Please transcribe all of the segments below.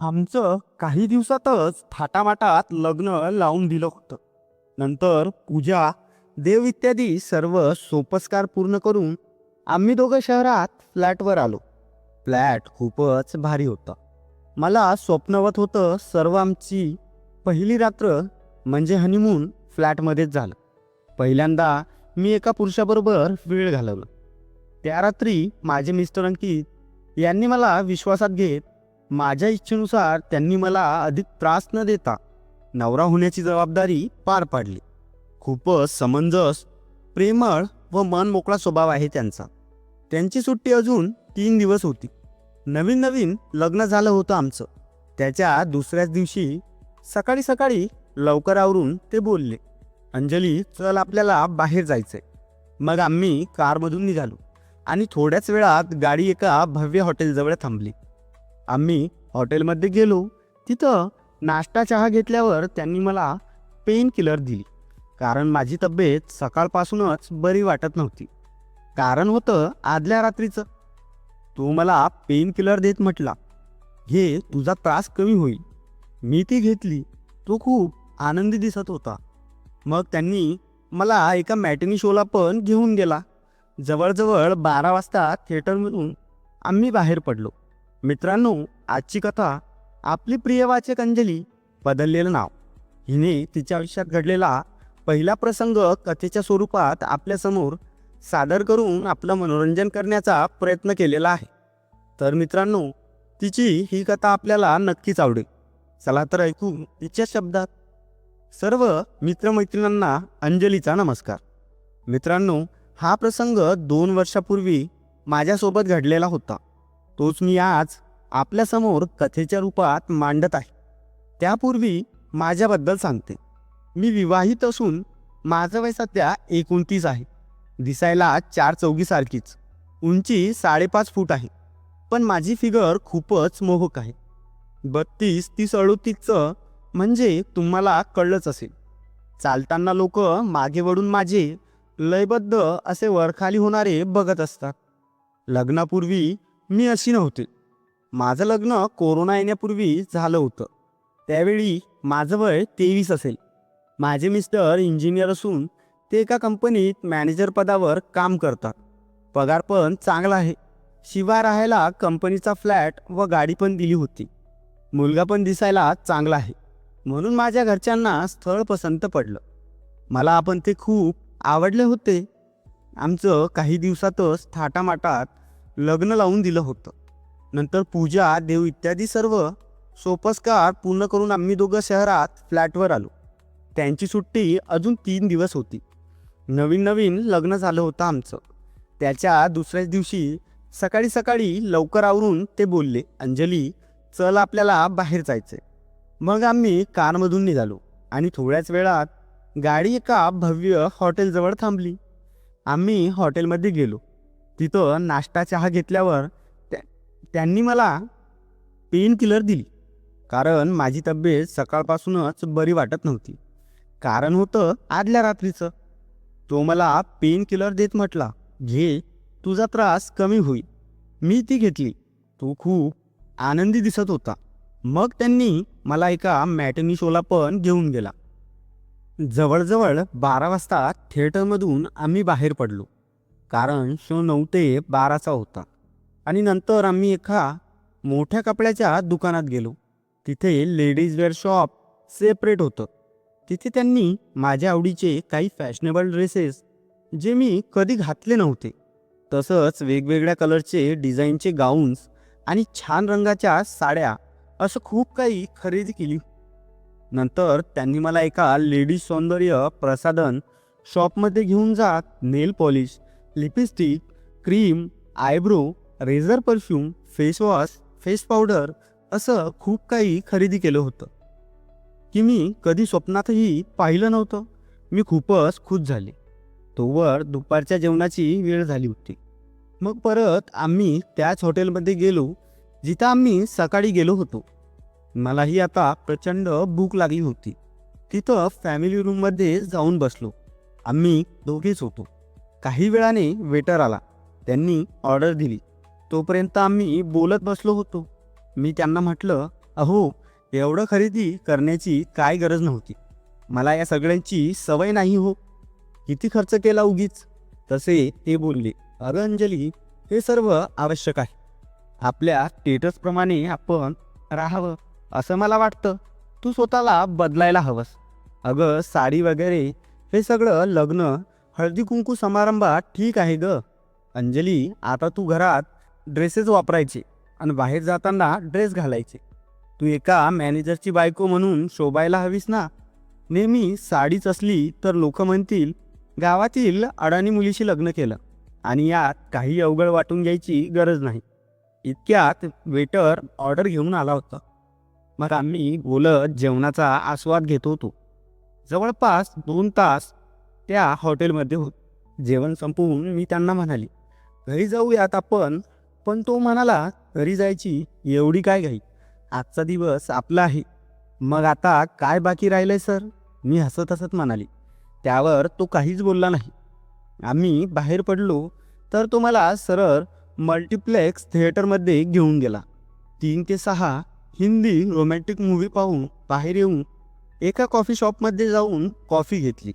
आमचं काही दिवसातच थाटामाटात लग्न लावून दिलं होतं. नंतर पूजा देव इत्यादी सर्व सोपस्कार पूर्ण करून आम्ही दोघं शहरात फ्लॅटवर आलो. फ्लॅट खूपच भारी होता. मला स्वप्नवत होतं सर्व आमची पहिली रात्र म्हणजे हनीमून फ्लॅटमध्येच झालं. पहिल्यांदा मी एका पुरुषाबरोबर वेळ घालवला. त्या रात्री माझे मिस्टर अंकित यांनी मला विश्वासात घेत माझ्या इच्छेनुसार त्यांनी मला अधिक त्रास न देता नवरा होण्याची जबाबदारी पार पाडली. खूपच समंजस प्रेमळ व मन मोकळा स्वभाव आहे त्यांचा. त्यांची सुट्टी अजून तीन दिवस होती. नवीन नवीन लग्न झालं होतं आमचं. त्याच्या दुसऱ्याच दिवशी सकाळी सकाळी लवकर आवरून ते बोलले अंजली चल आपल्याला बाहेर जायचंय. मग आम्ही कारमधून निघालो आणि थोड्याच वेळात गाडी एका भव्य हॉटेलजवळ थांबली. आम्ही हॉटेलमध्ये गेलो. तिथं नाश्ता चहा घेतल्यावर त्यांनी मला पेन किलर दिली. कारण माझी तब्येत सकाळपासूनच बरी वाटत नव्हती. कारण होतं आदल्या रात्रीचं. तो मला पेन किलर देत म्हटला. घे तुझा त्रास कमी होईल. मी ती घेतली. तो खूप आनंदी दिसत होता. मग त्यांनी मला एका मॅटनी शोला पण घेऊन गेला. जवळजवळ बारा वाजता थिएटरमधून आम्ही बाहेर पडलो. मित्रांनो आजची कथा आपली प्रिय वाचक अंजली बदललेलं नाव. हिने तिच्या आयुष्यात घडलेला पहिला प्रसंग कथेच्या स्वरूपात आपल्यासमोर सादर करून आपलं मनोरंजन करण्याचा प्रयत्न केलेला आहे. तर मित्रांनो तिची ही कथा आपल्याला नक्कीच आवडेल. चला तर ऐकू तिच्या शब्दात. सर्व मित्रमैत्रिणींना अंजलीचा नमस्कार. मित्रांनो हा प्रसंग दोन वर्षापूर्वी माझ्यासोबत घडलेला होता. तोच मी आज आपल्यासमोर कथेच्या रूपात मांडत आहे. त्यापूर्वी माझ्याबद्दल सांगते. मी विवाहित असून माझं वय सध्या एकोणतीस आहे. दिसायला चार चौघीसारखीच उंची साडेपाच फूट आहे. पण माझी फिगर खूपच मोहक आहे. बत्तीस तीस अडोतीसचं म्हणजे तुम्हाला कळलंच असेल. चालताना लोक मागे वळून माझे लयबद्ध असे वरखाली होणारे बघत असतात. लग्नापूर्वी मी अशी नव्हते. माझं लग्न कोरोना येण्यापूर्वी झालं होतं. त्यावेळी माझं वय तेवीस असेल. माझे मिस्टर इंजिनियर असून ते एका कंपनीत मॅनेजर पदावर काम करतात. पगार पण चांगला आहे. शिवाय राहायला कंपनीचा फ्लॅट व गाडी पण दिली होती. मुलगा पण दिसायला चांगला आहे. म्हणून माझ्या घरच्यांना स्थळ पसंत पडलं. मला आपण ते खूप आवडले होते. आमचं काही दिवसातच थाटामाटात लग्न लावून दिलं होतं. नंतर पूजा देव इत्यादी सर्व सोपस्कार पूर्ण करून आम्ही दोघं शहरात फ्लॅटवर आलो. त्यांची सुट्टी अजून तीन दिवस होती. नवीन नवीन लग्न झालं होतं आमचं. त्याच्या दुसऱ्याच दिवशी सकाळी सकाळी लवकर आवरून ते बोलले अंजली चल आपल्याला बाहेर जायचंय. मग आम्ही कारमधून निघालो आणि थोड्याच वेळात गाडी एका भव्य हॉटेलजवळ थांबली. आम्ही हॉटेलमध्ये गेलो. तिथं नाश्ता चहा घेतल्यावर त्या त्यांनी मला पेन किलर दिली. कारण माझी तब्येत सकाळपासूनच बरी वाटत नव्हती. कारण होतं आदल्या रात्रीचं. तो मला पेन किलर देत म्हटला घे तुझा त्रास कमी होईल. मी ती घेतली. तो खूप आनंदी दिसत होता. मग त्यांनी मला एका मॅटनी शोला पण घेऊन गेला. जवळजवळ बारा वाजता थिएटरमधून आम्ही बाहेर पडलो. कारण शो नऊ ते बाराचा होता. आणि नंतर आम्ही एका मोठ्या कपड्याच्या दुकानात गेलो. तिथे लेडीज वेअर शॉप सेपरेट होतं. तिथे त्यांनी माझ्या आवडीचे काही फॅशनेबल ड्रेसेस जे मी कधी घातले नव्हते तसंच वेगवेगळ्या कलरचे डिझाईनचे गाऊन्स आणि छान रंगाच्या साड्या असं खूप काही खरेदी केली. नंतर त्यांनी मला एका लेडीज सौंदर्य प्रसाधन शॉपमध्ये घेऊन जात nail polish lipstick cream eyebrow razor perfume facewash face powder असं खूप काही खरेदी केलं होतं. की मी कधी स्वप्नातही पाहिलं नव्हतं. मी खूपच खुश झाले. तोवर दुपारच्या जेवणाची वेळ झाली होती. मग परत आम्ही त्याच हॉटेलमध्ये गेलो जिथं आम्ही सकाळी गेलो होतो. मलाही आता प्रचंड भूक लागली होती. तिथं फॅमिली रूममध्ये जाऊन बसलो. आम्ही दोघेच होतो. काही वेळाने वेटर आला. त्यांनी ऑर्डर दिली. तोपर्यंत आम्ही बोलत बसलो होतो. मी त्यांना म्हटलं अहो एवढं खरेदी करण्याची काय गरज नव्हती. मला या सगळ्यांची सवय नाही हो. किती खर्च केला उगीच? तसे ते बोलले. अरे अंजली हे सर्व आवश्यक आहे. आपल्या स्टेटसप्रमाणे आपण राहावं असं मला वाटतं. तू स्वतःला बदलायला हवंस. अगं साडी वगैरे हे सगळं लग्न हळदी कुंकू समारंभात ठीक आहे ग. अंजली आता तू घरात ड्रेसेस वापरायचे आणि बाहेर जाताना ड्रेस घालायचे. तू एका मॅनेजरची बायको म्हणून शोभायला हवीस ना? नेहमी साडीच असली तर लोक म्हणतील गावातील अडाणी मुलीशी लग्न केलं आणि यात काही अवघड वाटून घ्यायची गरज नाही. इतक्यात वेटर ऑर्डर घेऊन आला होता. मग आम्ही बोलत जेवणाचा आस्वाद घेत होतो. जवळपास दोन तास त्या हॉटेलमध्ये होत जेवण संपवून मी त्यांना म्हणाली घरी जाऊयात आपण पण तो म्हणाला घरी जायची एवढी काय घाई? आजचा दिवस आपला आहे. मग आता काय बाकी राहिलंय सर? मी हसत हसत म्हणाली त्यावर तो काहीच बोलला नाही. आम्ही बाहेर पडलो तर तो मला सरळ मल्टिप्लेक्स थिएटरमध्ये घेऊन गेला. तीन ते सहा हिंदी रोमॅन्टिक मूव्ही पाहून बाहेर येऊन एका कॉफी शॉपमध्ये जाऊन कॉफी घेतली.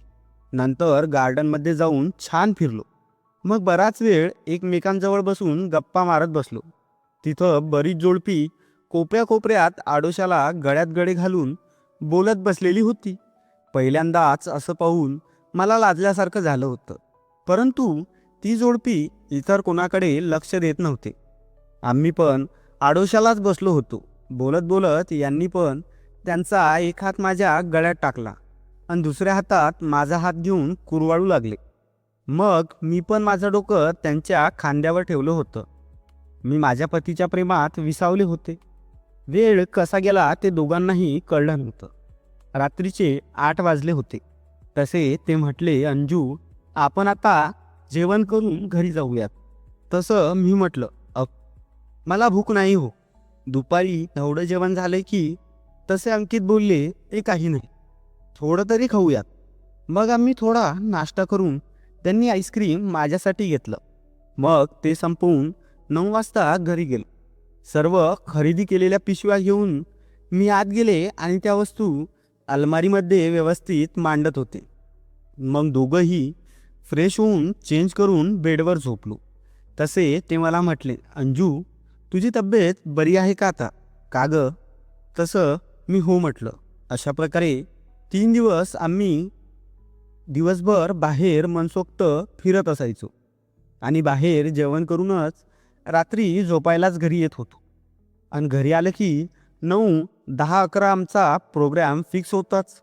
नंतर गार्डनमध्ये जाऊन छान फिरलो. मग बराच वेळ एकमेकांजवळ बसून गप्पा मारत बसलो. तिथं बरीच जोडपी कोपऱ्या कोपऱ्यात आडोशाला गळ्यात गळे घालून बोलत बसलेली होती. पहिल्यांदाच असं पाहून मला लाजल्यासारखं झालं होतं. परंतु ती जोडपी इतर कोणाकडे लक्ष देत नव्हते. आम्ही पण आडोशालाच बसलो होतो. बोलत बोलत यांनी पण त्यांचा एक हात माझ्या गळ्यात टाकला. आणि दुसऱ्या हातात माझा हात घेऊन कुरवाळू लागले. मग मी पण माझं डोकं त्यांच्या खांद्यावर ठेवलं होतं. मी माझ्या पतीच्या प्रेमात विसावले होते. वेळ कसा गेला ते दोघांनाही कळलं नव्हतं. रात्रीचे आठ वाजले होते. तसे ते म्हटले अंजू आपण आता जेवण करून घरी जाऊयात. तसं मी म्हटलं अप मला भूक नाही हो. दुपारी एवढं जेवण झालं की तसे अंकित बोलले ते काही नाही. थोडं तरी खाऊयात. मग आम्ही थोडा नाश्ता करून त्यांनी आईस्क्रीम माझ्यासाठी घेतलं. मग ते संपवून नऊ वाजता घरी गेलो. सर्व खरेदी केलेल्या पिशव्या घेऊन मी आत गेले आणि त्या वस्तू अलमारीमध्ये व्यवस्थित मांडत होते. मग दोघंही फ्रेश होऊन चेंज करून बेडवर झोपलो. तसे ते मला म्हटले अंजू तुझी तब्येत बरी आहे का आता? का ग? तसं मी हो म्हटलं. अशा प्रकारे तीन दिवस आम्ही दिवसभर बाहेर मनसोक्त फिरत असायचो. आणि बाहेर जेवण करूनच रात्री झोपायलाच घरी येत होतो. आणि घरी आलं की नऊ दहा अकरा आमचा प्रोग्राम फिक्स होताच.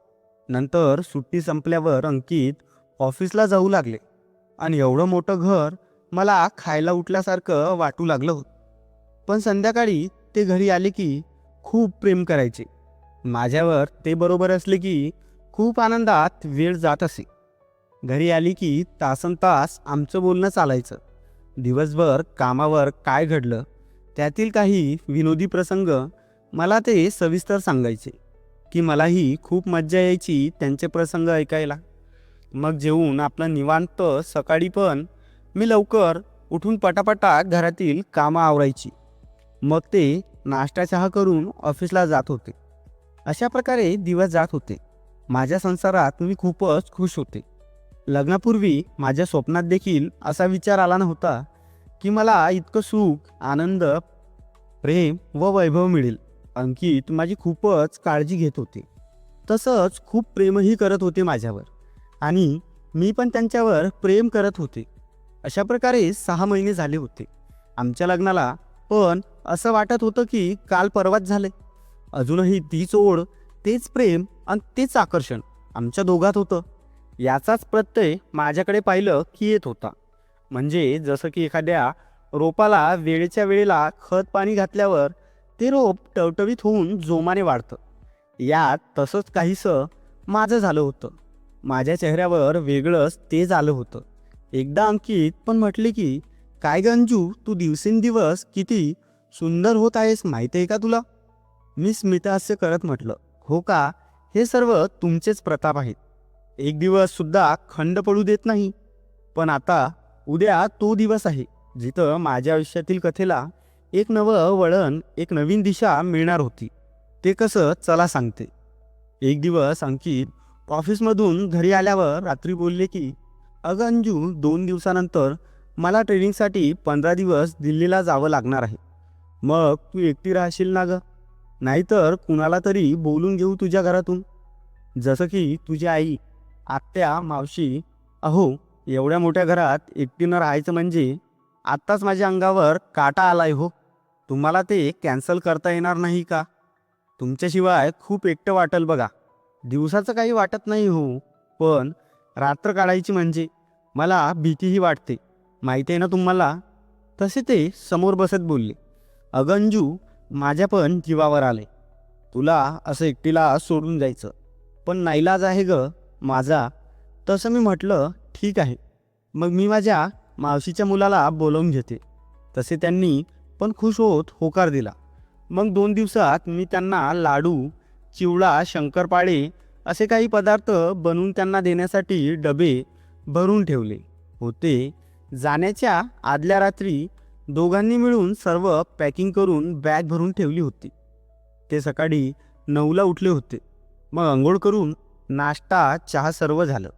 नंतर सुट्टी संपल्यावर अंकित ऑफिसला जाऊ लागले. आणि एवढं मोठं घर मला खायला उठल्यासारखं वाटू लागलं होतं. पण संध्याकाळी ते घरी आले की खूप प्रेम करायचे. माझ्यावर ते बरोबर असले की खूप आनंदात वेळ जात असे. घरी आली की तासन तास आमचं बोलणं चालायचं. दिवसभर कामावर काय घडलं त्यातील काही विनोदी प्रसंग मला ते सविस्तर सांगायचे की मलाही खूप मज्जा यायची त्यांचे प्रसंग ऐकायला. मग जेवून आपलं निवांत सकाळी पण मी लवकर उठून पटापटा घरातील कामं आवरायची. मग ते नाश्ता चहा करून ऑफिसला जात होते. अशा प्रकारे दिवस जात होते. माझ्या संसारात मी खूपच खुश होते. लग्नापूर्वी माझ्या स्वप्नात देखील असा विचार आला नव्हता की मला इतकं सुख आनंद प्रेम व वैभव मिळेल. अंकित माझी खूपच काळजी घेत होते. तसंच खूप प्रेमही करत होते माझ्यावर. आणि मी पण त्यांच्यावर प्रेम करत होते. अशा प्रकारे सहा महिने झाले होते. आमच्या लग्नाला पण असं वाटत होतं की काल परवाच झाले अजूनही तीच ओढ तेच प्रेम आणि तेच आकर्षण आमच्या दोघात होतं. याचाच प्रत्यय माझ्याकडे पाहिलं की येत होता. म्हणजे जसं की एखाद्या रोपाला वेळेच्या वेळेला खत पाणी घातल्यावर ते रोप टवटवीत होऊन जोमाने वाढतं. यात तसंच काहीसं माझं झालं होतं. माझ्या चेहऱ्यावर वेगळंच ते झालं होतं. एकदा अंकित पण म्हटले की काय गंजू तू दिवसेंदिवस किती सुंदर होत आहेस माहिती आहे का तुला? मी स्मितहास्य करत म्हटलं हो का? हे सर्व तुमचेच प्रताप आहेत. एक दिवस सुद्धा खंड पडू देत नाही. पण आता उद्या तो दिवस आहे जिथं माझ्या आयुष्यातील कथेला एक नवं वळण एक नवीन दिशा मिळणार होती. ते कसं? चला सांगते. एक दिवस अंकित ऑफिसमधून घरी आल्यावर रात्री बोलले की अगं अंजू दोन दिवसानंतर मला ट्रेनिंगसाठी पंधरा दिवस दिल्लीला जावं लागणार आहे. मग तू एकटी राहशील ना गं? नाहीतर कुणाला तरी बोलून घेऊ तुझ्या घरातून. जसं की तुझी आई आत्या मावशी. अहो एवढ्या मोठ्या घरात एकटीनं राहायचं म्हणजे आत्ताच माझ्या अंगावर काटा आलाय हो. तुम्हाला ते कॅन्सल करता येणार नाही का? तुमच्याशिवाय खूप एकटं वाटेल बघा. दिवसाचं काही वाटत नाही हो पण रात्र काढायची म्हणजे मला भीतीही वाटते. माहिती आहे ना तुम्हाला? तसे ते समोर बसत बोलले. अगंजू माझ्या पण जीवावर आले. तुला असं एकटीला सोडून जायचं. पण नाईलाज आहे ग माझा. तसं मी म्हटलं ठीक आहे. मग मी माझ्या मावशीच्या मुलाला बोलवून घेते. तसे त्यांनी पण खुश होत होकार दिला. मग दोन दिवसात मी त्यांना लाडू चिवडा शंकरपाळे असे काही पदार्थ बनवून त्यांना देण्यासाठी डबे भरून ठेवले. होते. जाण्याच्या आदल्या रात्री दोघांनी मिळून सर्व पॅकिंग करून बॅग भरून ठेवली होती. ते सकाळी नऊला उठले होते. मग आंघोळ करून नाश्ता चहा सर्व झालं.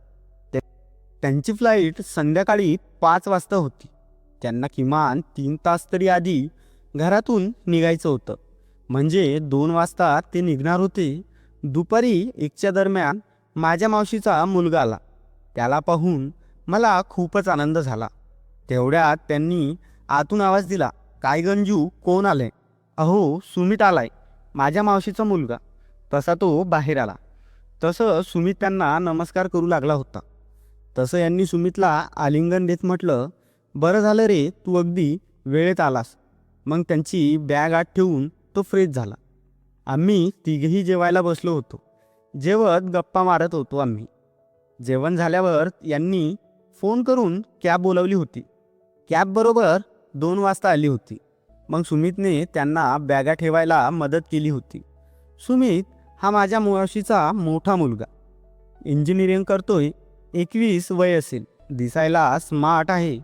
ते- त्यांची फ्लाईट संध्याकाळी पाच वाजता होती. त्यांना किमान तीन तास तरी आधी घरातून निघायचं होतं. म्हणजे दोन वाजता ते निघणार होते. दुपारी एकच्या दरम्यान माझ्या मावशीचा मुलगा आला. त्याला पाहून मला खूपच आनंद झाला. तेवढ्यात त्यांनी आतून आवाज दिला काय गंजू? कोण आलंय? अहो सुमित आलाय माझ्या मावशीचा मुलगा. तसा तो बाहेर आला. तसं सुमित त्यांना नमस्कार करू लागला होता. तसं यांनी सुमितला आलिंगन देत म्हटलं बरं झालं रे तू अगदी वेळेत आलास. मग त्यांची बॅग आत ठेवून तो फ्रेश झाला. आम्ही तिघेही जेवायला बसलो होतो. जेवत गप्पा मारत होतो आम्ही. जेवण झाल्यावर यांनी फोन करून कॅब बोलावली होती. कॅब बरोबर दोन वाजता आली होती. मग सुमितने त्यांना बॅगा ठेवायला मदत केली होती. सुमित हा माझ्या मुळाशीचा मोठा मुलगा. इंजिनिअरिंग करतोय एकवीस वय असेल दिसायला स्मार्ट आहे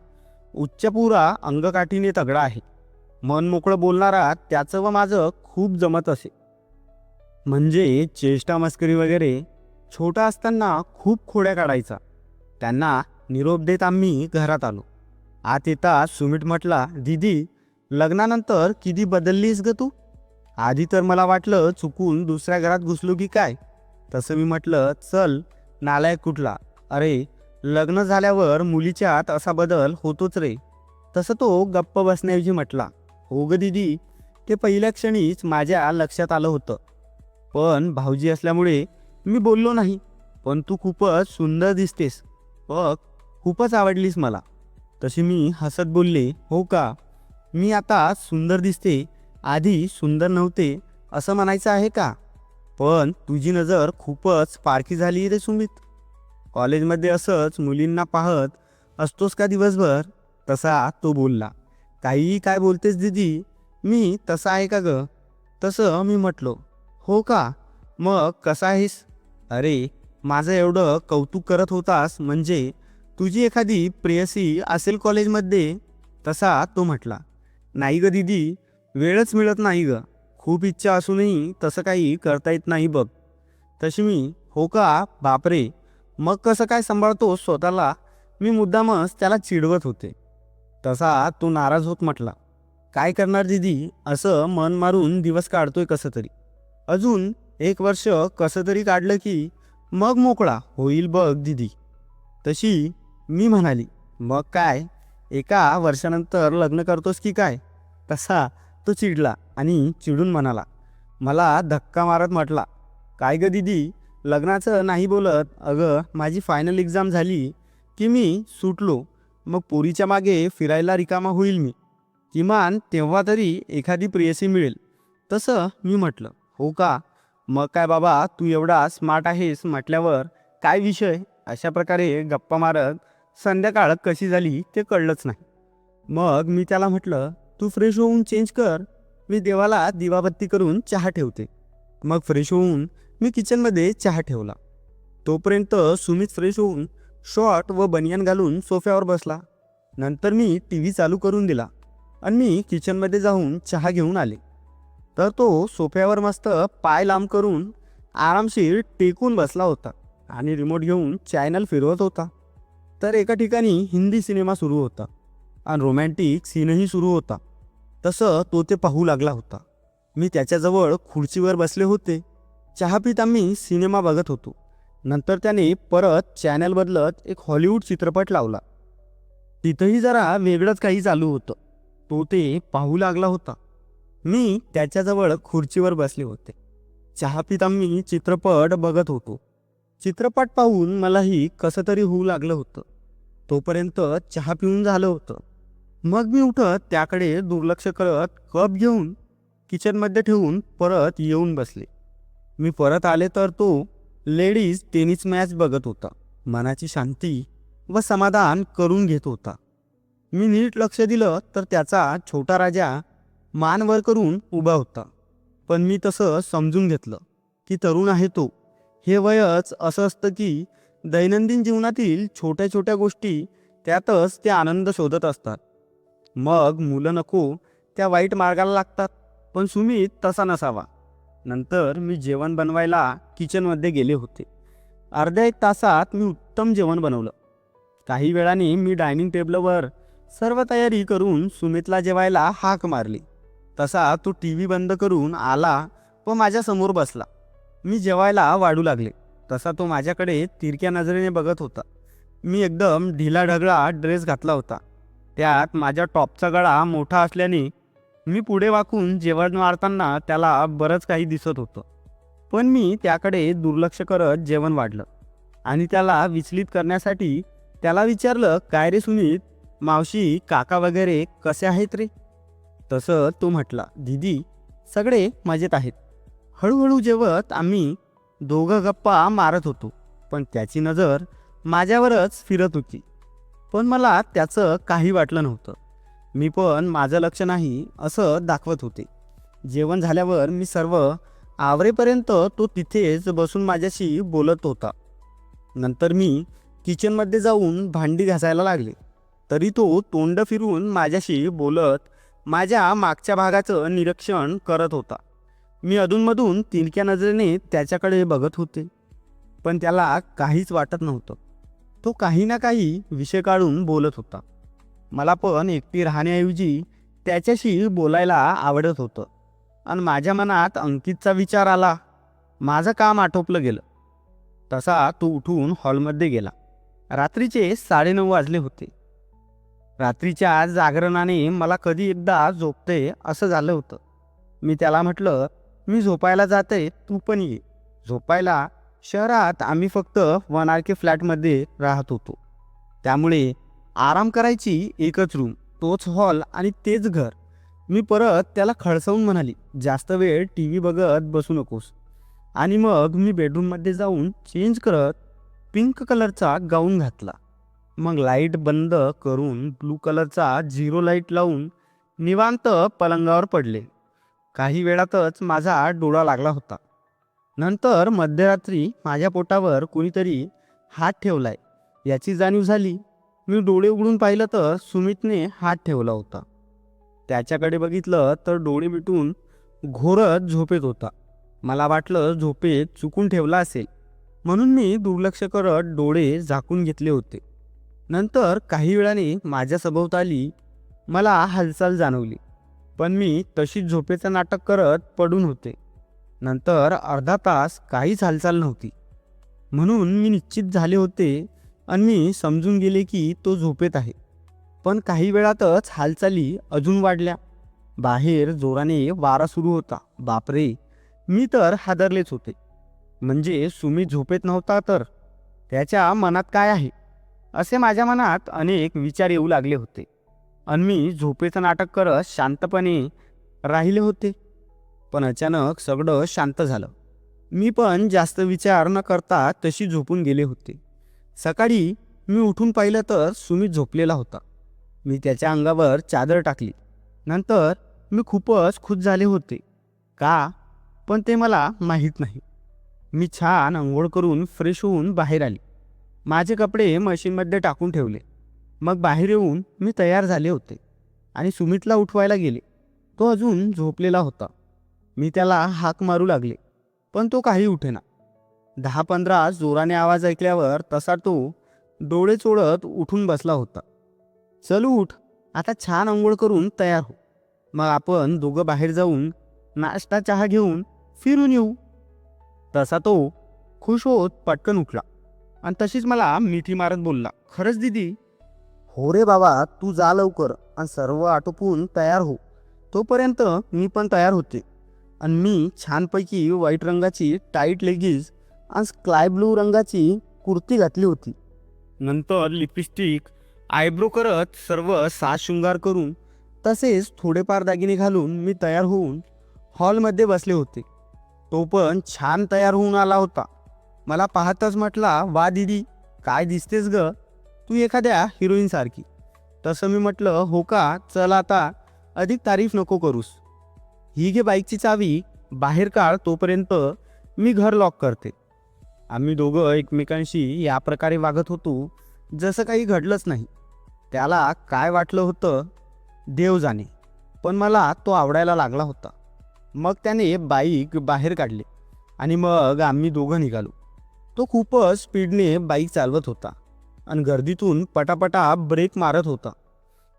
उच्चपुरा अंगकाठीने तगडा आहे. मन मोकळं बोलणारा त्याचं व माझं खूप जमत असे. म्हणजे चेष्टा मस्करी वगैरे छोटा असताना खूप खोड्या काढायचा. त्यांना निरोप देत आम्ही घरात आलो. आत येता सुमित म्हटला दीदी लग्नानंतर किती बदललीस ग तू? आधी तर मला वाटलं चुकून दुसऱ्या घरात घुसलो की काय? तसं मी म्हटलं चल नालायक कुठला? अरे लग्न झाल्यावर मुलीच्यात असा बदल होतोच रे. तसं तो गप्प बसण्याऐवजी म्हटला हो ग दीदी ते पहिल्या क्षणीच माझ्या लक्षात आलं होतं. पण भाऊजी असल्यामुळे मी बोललो नाही. पण तू खूपच सुंदर दिसतेस. बघ खूपच आवडलीस मला. तशी मी हसत बोलले हो का? मी आता सुंदर दिसते आधी सुंदर नव्हते असं म्हणायचं आहे का? पण तुझी नजर खूपच पारखी झाली रे सुमित. कॉलेजमध्ये असंच मुलींना पाहत असतोस का दिवसभर? तसा तो बोलला. काहीही काय बोलतेस दीदी? मी तसा आहे का ग? तसं मी म्हटलो. हो का? मग कसा आहेस? अरे माझं एवढं कौतुक करत होतास म्हणजे तुझी एखादी प्रेयसी असेल कॉलेजमध्ये तसा तो म्हटला. नाही ग दीदी वेळच मिळत नाही ग. खूप इच्छा असूनही तसं काही करता येत नाही बघ. तशी मी हो का? बापरे. मग कसं काय सांभाळतो स्वतःला? मी मुद्दामच त्याला चिडवत होते. तसा तो नाराज होत म्हटला. काय करणार दीदी? असं मन मारून दिवस काढतोय कसं तरी. अजून एक वर्ष कसं तरी काढलं की मग मोकळा होईल बघ दीदी. तशी मी म्हणाली मग काय? एका वर्षानंतर लग्न करतोस की काय? तसा तो चिडला आणि चिडून म्हणाला मला धक्का मारत म्हटला. काय ग दीदी? लग्नाचं नाही बोलत? अगं माझी फायनल एक्झाम झाली की मी सुटलो. मग पोरीच्या मागे फिरायला रिकामा होईल मी. किमान तेव्हा तरी एखादी प्रेयसी मिळेल. तसं मी म्हटलं हो का? मग काय बाबा तू एवढा स्मार्ट आहेस म्हटल्यावर काय विषय? अशा प्रकारे गप्पा मारत संध्याकाळ कशी झाली ते कळलंच नाही. मग मी त्याला म्हटलं तू फ्रेश होऊन चेंज कर. मी देवाला दिवाबत्ती करून चहा ठेवते. मग फ्रेश होऊन मी किचनमध्ये चहा ठेवला. तोपर्यंत सुमित फ्रेश होऊन शॉर्ट व बनियान घालून सोफ्यावर बसला. नंतर मी टी व्ही चालू करून दिला आणि मी किचनमध्ये जाऊन चहा घेऊन आले. तर तो सोफ्यावर मस्त पाय लांब करून आरामशीर टेकून बसला होता आणि रिमोट घेऊन चॅनल फिरवत होता. तर एका ठिकाणी हिंदी सिनेमा सुरू होता आणि रोमॅन्टिक सीनही सुरू होता. तसं तो ते पाहू लागला होता. मी त्याच्याजवळ खुर्चीवर बसले होते. चहा पित आम्ही सिनेमा बघत होतो. नंतर त्याने परत चॅनल बदलत एक हॉलिवूड चित्रपट लावला. तिथंही जरा वेगळंच काही चालू होतं. तो ते पाहू लागला होता. मी त्याच्याजवळ खुर्चीवर बसले होते. चहा पित आम्ही चित्रपट बघत होतो. चित्रपट पाहून मलाही कसं तरी होऊ लागलं होतं. तोपर्यंत चहा पिऊन झालं होतं. मग मी उठत त्याकडे दुर्लक्ष करत कप घेऊन किचनमध्ये ठेवून परत येऊन बसले. मी परत आले तर तो लेडीज टेनिस मॅच बघत होता. मनाची शांती व समाधान करून घेत होता. मी नीट लक्ष दिलं तर त्याचा छोटा राजा मान वर करून उभा होता. पण मी तसं समजून घेतलं की तरुण आहे तो. हे वयच असं असतं की दैनंदिन जीवनातील छोट्या छोट्या गोष्टी त्यातच ते आनंद शोधत असतात. मग मुलं नको त्या वाईट मार्गाला लागतात पण सुमित तसा नसावा. नंतर मी जेवण बनवायला किचनमध्ये गेले होते. अर्ध्या एक तासात मी उत्तम जेवण बनवलं. काही वेळाने मी डायनिंग टेबलवर सर्व तयारी करून सुमितला जेवायला हाक मारली. तसा तो टी व्ही बंद करून आला व माझ्यासमोर बसला. मी जेवायला वाढू लागले. तसा तो माझ्याकडे तिरक्या नजरेने बघत होता. मी एकदम ढिलाढगळा ड्रेस घातला होता. त्यात माझ्या टॉपचा गळा मोठा असल्याने मी पुढे वाकून जेवण वाढताना त्याला बरंच काही दिसत होतं. पण मी त्याकडे दुर्लक्ष करत जेवण वाढलं आणि त्याला विचलित करण्यासाठी त्याला विचारलं काय रे सुनीत मावशी काका वगैरे कसे आहेत रे? तसं तो म्हटला दीदी सगळे मजेत आहेत. हळूहळू जेवत आम्ही दोघं गप्पा मारत होतो. पण त्याची नजर माझ्यावरच फिरत होती. पण मला त्याचं काही वाटलं नव्हतं. मी पण माझं लक्ष नाही असं दाखवत होते. जेवण झाल्यावर मी सर्व आवरेपर्यंत तो तिथेच बसून माझ्याशी बोलत होता. नंतर मी किचनमध्ये जाऊन भांडी घासायला लागले. तरी तो तोंड फिरून माझ्याशी बोलत माझ्या मागच्या भागाचं निरीक्षण करत होता. मी अधूनमधून तिरक्या नजरेने त्याच्याकडे बघत होते. पण त्याला काहीच वाटत नव्हतं. तो काही ना काही विषय काढून बोलत होता. मला पण एकटी राहण्याऐवजी त्याच्याशी बोलायला आवडत होतं. आणि माझ्या मनात अंकितचा विचार आला. माझं काम आटोपलं गेलं. तसा तो उठून हॉलमध्ये गेला. रात्रीचे साडेनऊ वाजले होते. रात्रीच्या जागरणाने मला कधी एकदा झोपते असं झालं होतं. मी त्याला म्हटलं मी झोपायला जाते तू पण ये. झोपायला शहरात आम्ही फक्त वन आर के फ्लॅटमध्ये राहत होतो. त्यामुळे आराम करायची एकच रूम तोच हॉल आणि तेच घर. मी परत त्याला खळसवून म्हणाली जास्त वेळ टी व्ही बघत बसू नकोस. आणि मग मी बेडरूममध्ये जाऊन चेंज करत पिंक कलरचा गाऊन घातला. मग लाइट बंद करून ब्लू कलरचा झिरो लाइट लावून निवांत पलंगावर पडले. काही वेळातच माझा डोळा लागला होता. नंतर मध्यरात्री माझ्या पोटावर कुणीतरी हात ठेवलाय. याची जाणीव झाली. मी डोळे उघडून पाहिलं तर सुमितने हात ठेवला होता. त्याच्याकडे बघितलं तर डोळे मिटून घोरत झोपेत होता. मला वाटलं झोपेत चुकून ठेवला असेल. म्हणून मी दुर्लक्ष करत डोळे झाकून घेतले होते. नंतर काही वेळाने माझ्या सभोवताली मला हालचाल जाणवली. पण मी तशीच झोपेचं नाटक करत पडून होते. नंतर अर्धा तास काहीच हालचाल नव्हती. म्हणून मी निश्चित झाले होते आणि मी समजून गेले की तो झोपेत आहे. पण काही वेळातच हालचाली अजून वाढल्या. बाहेर जोराने वारा सुरू होता. बापरे! मी तर हादरलेच होते. म्हणजे सुमी झोपेत नव्हता तर? त्याच्या मनात काय आहे? असे माझ्या मनात अनेक विचार येऊ लागले होते. आणि मी झोपेचं नाटक करत शांतपणे राहिले होते. पण अचानक सगळं शांत झालं. मी पण जास्त विचार न करता तशी झोपून गेले होते. सकाळी मी उठून पाहिलं तर सुमित झोपलेला होता. मी त्याच्या अंगावर चादर टाकली. नंतर मी खूपच खुश झाले होते. का? पण ते मला माहीत नाही. मी छान आंघोळ करून फ्रेश होऊन बाहेर आली. माझे कपडे मशीनमध्ये टाकून ठेवले. मग बाहेर येऊन मी तयार झाले होते आणि सुमितला उठवायला गेले. तो अजून झोपलेला होता. मी त्याला हाक मारू लागले पण तो काही उठेना. दहा पंधरा जोराने आवाज ऐकल्यावर तसा तो डोळे चोळत उठून बसला होता. चल उठ आता छान आंघोळ करून तयार हो. मग आपण दोघं बाहेर जाऊन नाश्ता चहा घेऊन फिरून येऊ. तसा तो खुश होत पटकन उठला आणि तशीच मला मिठी मारत बोलला खरंच दिदी हो रे बाबा तू जा लवकर आणि सर्व आटोपून तयार हो. तोपर्यंत मी पण तयार होते. आणि मी छानपैकी व्हाईट रंगाची टाईट लेगीज आणि स्काय ब्लू रंगाची कुर्ती घातली होती. नंतर लिपस्टिक आयब्रो करत सर्व साज शृंगार करून तसेच थोडेफार दागिने घालून मी तयार होऊन हॉलमध्ये बसले होते. तो पण छान तयार होऊन आला होता. मला पाहताच म्हटला वा दिदी काय दिसतेस ग? तू एखाद्या हिरोईनसारखी. तसं मी म्हटलं हो का? चल आता. अधिक तारीफ नको करूस. ही घे बाईकची चावी. बाहेर काढ तोपर्यंत मी घर लॉक करते. आम्ही दोघं एकमेकांशी या प्रकारे वागत होतो. जसं काही घडलंच नाही. त्याला काय वाटलं होतं? देव जाणे. पण मला तो आवडायला लागला होता. मग त्याने बाईक बाहेर काढली. आणि मग आम्ही दोघं निघालो. तो खूपच स्पीडने बाईक चालवत होता. आणि गर्दीतून पटापटा ब्रेक मारत होता.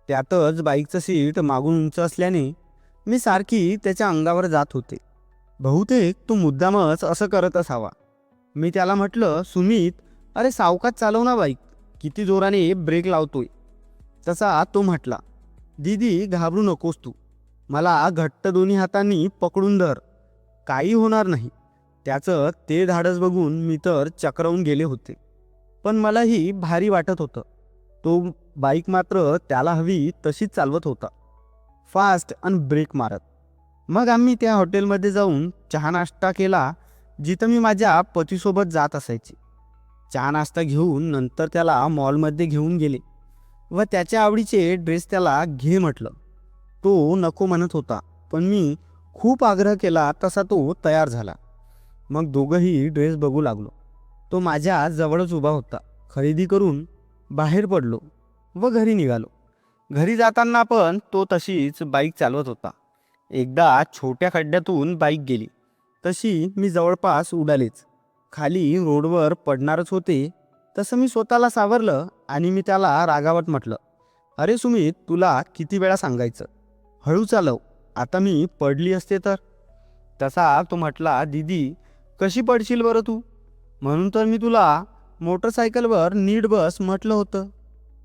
त्यातच बाईकचं सीट मागून उंच असल्याने मी सारखी त्याच्या अंगावर जात होते. बहुतेक तो मुद्दामच असं करत असावा. मी त्याला म्हटलं सुमित अरे सावकात चालव ना बाईक. किती जोराने ब्रेक लावतोय. तसा तो म्हटला दीदी घाबरू नकोस तू. मला घट्ट दोन्ही हातांनी पकडून धर. काही होणार नाही. त्याचं ते धाडस बघून मी तर चक्रावून गेले होते. पण मलाही भारी वाटत होतं. तो बाईक मात्र त्याला हवी तशीच चालवत होता. फास्ट आणि ब्रेक मारत. मग आम्ही त्या हॉटेलमध्ये जाऊन चहा नाश्ता केला जिथं मी माझ्या पतीसोबत जात असायची. चहा नाश्ता घेऊन नंतर त्याला मॉलमध्ये घेऊन गेले व त्याच्या आवडीचे ड्रेस त्याला घे म्हटलं. तो नको म्हणत होता पण मी खूप आग्रह केला तसा तो तयार झाला. मग दोघंही ड्रेस बघू लागलो. तो माझ्या जवळच उभा होता. खरेदी करून बाहेर पडलो व घरी निघालो. घरी जाताना पण तो तशीच बाईक चालवत होता. एकदा छोट्या खड्ड्यातून बाईक गेली. तशी मी जवळपास उडालेच. खाली रोडवर पडणारच होते. तसं मी स्वतःला सावरलं आणि मी त्याला रागावत म्हटलं अरे सुमित तुला किती वेळा सांगायचं? हळू चालव. आता मी पडली असते तर? तसा तो म्हटला दीदी कशी पडशील बरं तू? म्हणून तर मी तुला मोटरसायकलवर नीट बस म्हटलं होतं.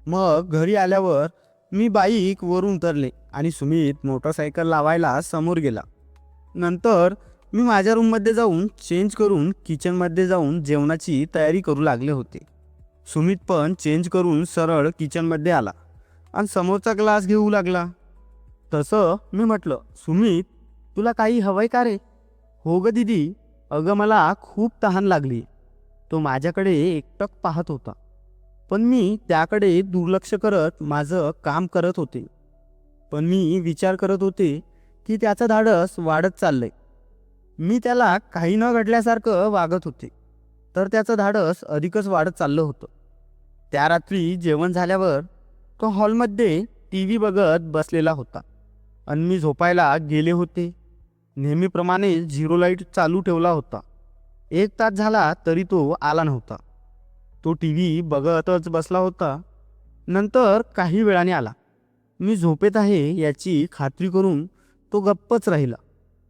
मग घरी आल्यावर मी बाईक वरून उतरले आणि सुमित मोटरसायकल लावायला समोर गेला. नंतर मी माझ्या रूममध्ये जाऊन चेंज करून किचनमध्ये जाऊन जेवणाची तयारी करू लागले होते. सुमित पण चेंज करून सरळ किचनमध्ये आला आणि समोरचा ग्लास घेऊ लागला. तसं मी म्हटलं सुमित तुला काही हवंय का रे? हो ग दिदी अगं मला खूप तहान लागली. तो माझ्याकडे एकटक पाहत होता. पण मी त्याकडे दुर्लक्ष करत माझं काम करत होते. पण मी विचार करत होते की त्याचं धाडस वाढत चाललंय. मी त्याला काही न घडल्यासारखं वागत होते. तर त्याचं धाडस अधिकच वाढत चाललं होतं. त्या रात्री जेवण झाल्यावर तो हॉलमध्ये टी व्ही बघत बसलेला होता. आणि मी झोपायला गेले होते. नेहमीप्रमाणे झिरो लाइट चालू ठेवला होता. एक तास झाला तरी तो आला नव्हता. तो टी व्ही बघतच बसला होता. नंतर काही वेळाने आला. मी झोपेत आहे याची खात्री करून तो गप्पच राहिला.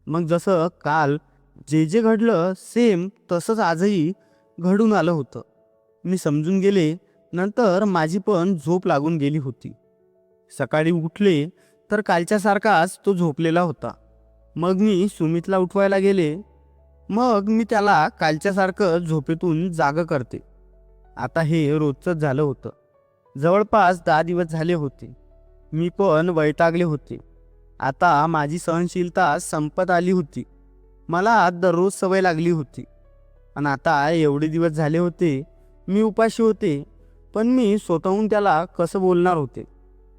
मग जसं काल जे जे घडलं सेम तसंच आजही घडून आलं होतं. मी समजून गेले नंतर माझी पण झोप लागून गेली होती. सकाळी उठले तर कालच्यासारखाच तो झोपलेला होता. मग मी सुमितला उठवायला गेले. मग मी त्याला कालच्यासारखं झोपेतून जाग करते. आता हे रोजचंच झालं होतं. जवळपास दहा दिवस झाले होते. मी पण वैतागले होते. आता माझी सहनशीलता संपत आली होती. मला दररोज सवय लागली होती. आणि आता एवढे दिवस झाले होते मी उपाशी होते पण मी स्वतःहून त्याला कसं बोलणार होते?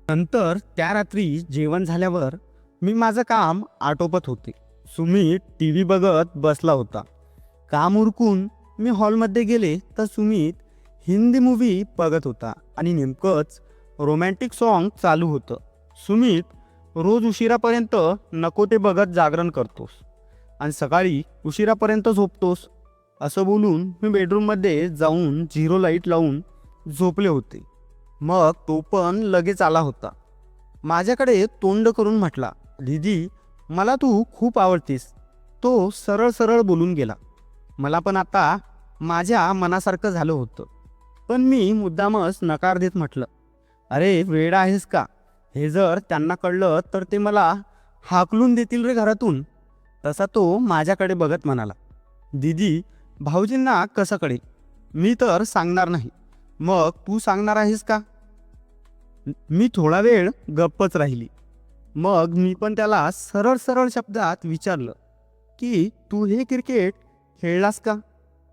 नंतर त्या रात्री जेवण झाल्यावर मी माझं काम आटोपत होते. सुमित टी व्ही बघत बसला होता. काम उरकून मी हॉलमध्ये गेले तर सुमित हिंदी मूव्ही बघत होता आणि नेमकंच रोमॅन्टिक सॉन्ग चालू होतं. सुमित रोज उशिरापर्यंत नको ते बघत जागरण करतोस आणि सकाळी उशिरापर्यंत झोपतोस असं बोलून मी बेडरूममध्ये जाऊन झिरो लाइट लावून झोपले होते. मग तो पण लगेच आला होता. माझ्याकडे तोंड करून म्हटला दीदी मला तू खूप आवडतेस. तो सरळ सरळ बोलून गेला. मला पण आता माझ्या मनासारखं झालं होतं. पण मी मुद्दामच नकार देत म्हटलं. अरे वेळ आहेस का? हे जर त्यांना कळलं तर ते मला हाकलून देतील रे घरातून. तसा तो माझ्याकडे बघत म्हणाला. दीदी भाऊजींना कसं कळेल? मी तर सांगणार नाही. मग तू सांगणार आहेस का? मी थोडा वेळ गप्पच राहिली. मग मी पण त्याला सरळ सरळ शब्दात विचारलं की तू हे क्रिकेट खेळलास का?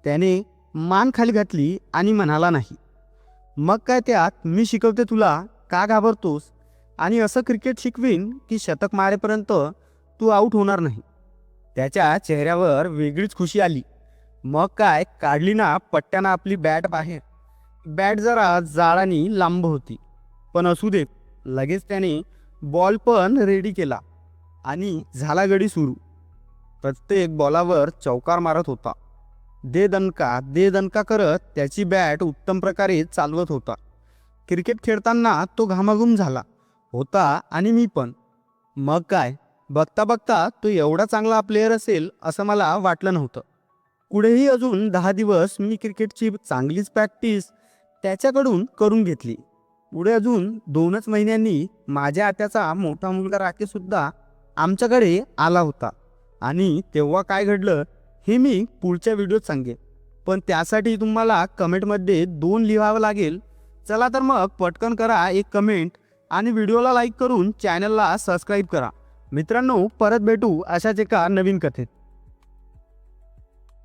त्याने मान खाली घातली आणि म्हणाला नाही. मग काय त्यात मी शिकवते तुला का घाबरतोस? आणि असं क्रिकेट शिकवीन की शतक मारेपर्यंत तू आऊट होणार नाही. त्याच्या चेहऱ्यावर वेगळीच खुशी आली. मग काय काढली ना पट्ट्यानं आपली बॅट बाहेर. बॅट जरा जाळानी लांब होती. पण असू दे लगेच त्याने बॉल पण रेडी केला आणि झाला गडी सुरू. प्रत्येक बॉलावर चौकार मारत होता. दे दणका दे दणका करत त्याची बॅट उत्तम प्रकारे चालवत होता. क्रिकेट खेळताना तो घामाघूम झाला. होता आणि मी पण. मग काय? बघता बघता तो एवढा चांगला प्लेयर असेल असं मला वाटलं नव्हतं. पुढेही अजून दहा दिवस मी क्रिकेटची चांगलीच प्रॅक्टिस त्याच्याकडून करून घेतली. पुढे अजून दोनच महिन्यांनी माझ्या आत्याचा मोठा मुलगा राकेशसुद्धा आमच्याकडे आला होता. आणि तेव्हा काय घडलं हे मी पुढच्या व्हिडिओत सांगेन. पण त्यासाठी तुम्हाला कमेंटमध्ये दोन लिहावं लागेल. चला तर मग पटकन करा एक कमेंट आणि व्हिडिओला लाईक करून चॅनलला सबस्क्राईब करा. मित्रांनो परत भेटू अशाच एका नवीन कथेत.